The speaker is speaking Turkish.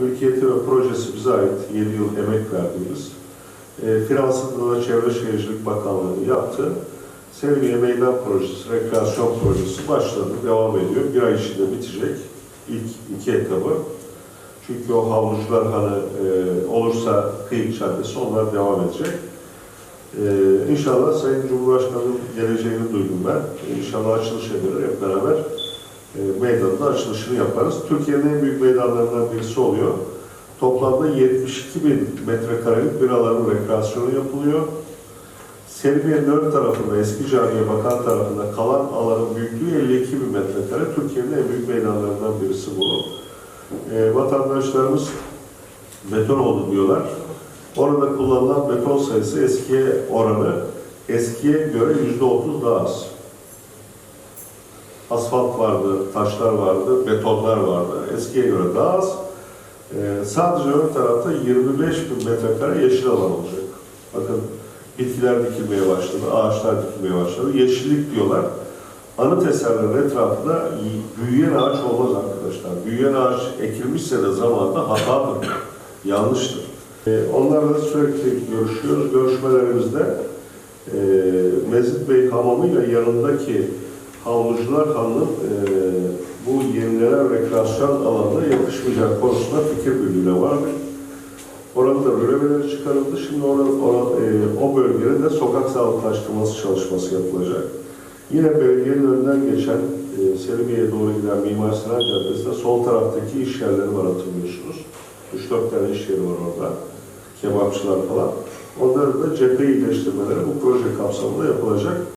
Mülkiyeti ve projesi bize ait 7 yıl emek verdiğimiz e, finansında da Çevre Şehircilik Bakanlığı yaptı. Selviye Meydan Projesi, rekreasyon projesi başladı, devam ediyor. Bir ay içinde bitecek ilk iki etabı. Çünkü o havlucular hani e, olursa kıyık caddesi onlar devam edecek. E, inşallah Sayın Cumhurbaşkanı'nın geleceğini duydum ben. İnşallah açılış edilir hep beraber e, meydanında açılışını yaparız. Türkiye'nin en büyük meydanlarından birisi oluyor. Toplamda 72 bin metrekarelik bir alanın rekreasyonu yapılıyor. Selviye'nin ön tarafında, eski camiye bakan tarafında kalan alanın büyüklüğü 52 bin metrekare. Türkiye'nin en büyük meydanlarından birisi bu. E, vatandaşlarımız beton oldu diyorlar. Orada kullanılan beton sayısı eskiye oranı eskiye göre yüzde otuz daha az. Asfalt vardı, taşlar vardı, betonlar vardı. Eskiye göre daha az. Ee, sadece ön tarafta 25 bin metrekare yeşil alan olacak. Bakın bitkiler dikilmeye başladı, ağaçlar dikilmeye başladı. Yeşillik diyorlar. Anıt eserlerin etrafında büyüyen ağaç olmaz arkadaşlar. Büyüyen ağaç ekilmişse de zamanında hatadır, yanlıştır. Ee, onlarla sürekli görüşüyoruz. Görüşmelerimizde e, Mezit Bey hamamıyla yanındaki havlucular hanının e, bu yenilenen rekreasyon alanına yakışmayacak konusunda fikir birliğine vardık. Orada da rölemeleri çıkarıldı. Şimdi orada, orada, e, o bölgede de sokak sağlıklaştırması çalışması yapılacak. Yine belediyenin önünden geçen e, Selimiye'ye doğru giden Mimar Sinan Caddesi'nde sol taraftaki iş yerleri var hatırlıyorsunuz. 3-4 tane iş yeri var orada. Kebapçılar falan. Onların da cephe iyileştirmeleri bu proje kapsamında yapılacak.